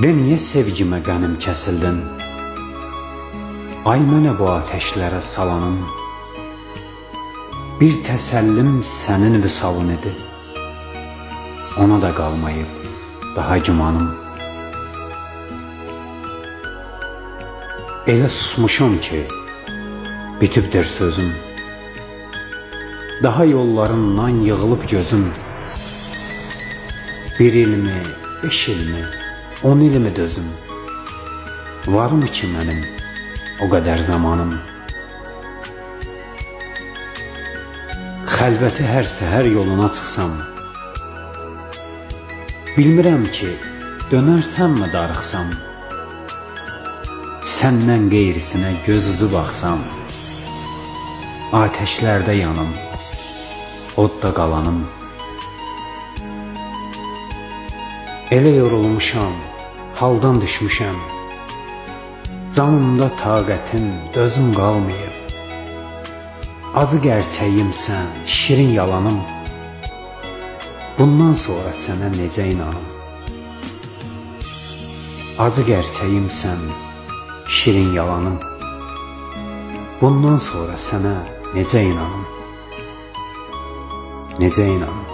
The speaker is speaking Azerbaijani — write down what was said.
De niye sevgime qənim kəsildin? Ay mənə bu ateşlərə salanım. Bir təsəllim sənin vüsalın idi. Ona da qalmayıb daha gümanım. Elə susmuşam ki, bitibdir sözüm. Daha yollarından yığılıb gözüm. Bir ilmi, beş ilmi, on ilmi dözüm. Varmı ki mənim o qədər zamanım? Xəlvəti hər səhər yoluna çıxsam, Bilmirəm ki, dönərsənmi darıxsam, Səndən qeyrisinə göz üzü baxsam, Ateşlərdə yanım, odda qalanım. Elə yorulmuşam, haldan düşmüşəm, Canımda taqətim, dözüm qalmayıb. Acı gerçəyimsən, şirin yalanım. Bundan sonra sənə necə inanım? Acı gerçəyimsən, şirin yalanım. Bundan sonra sənə necə inanım? Necə inanım?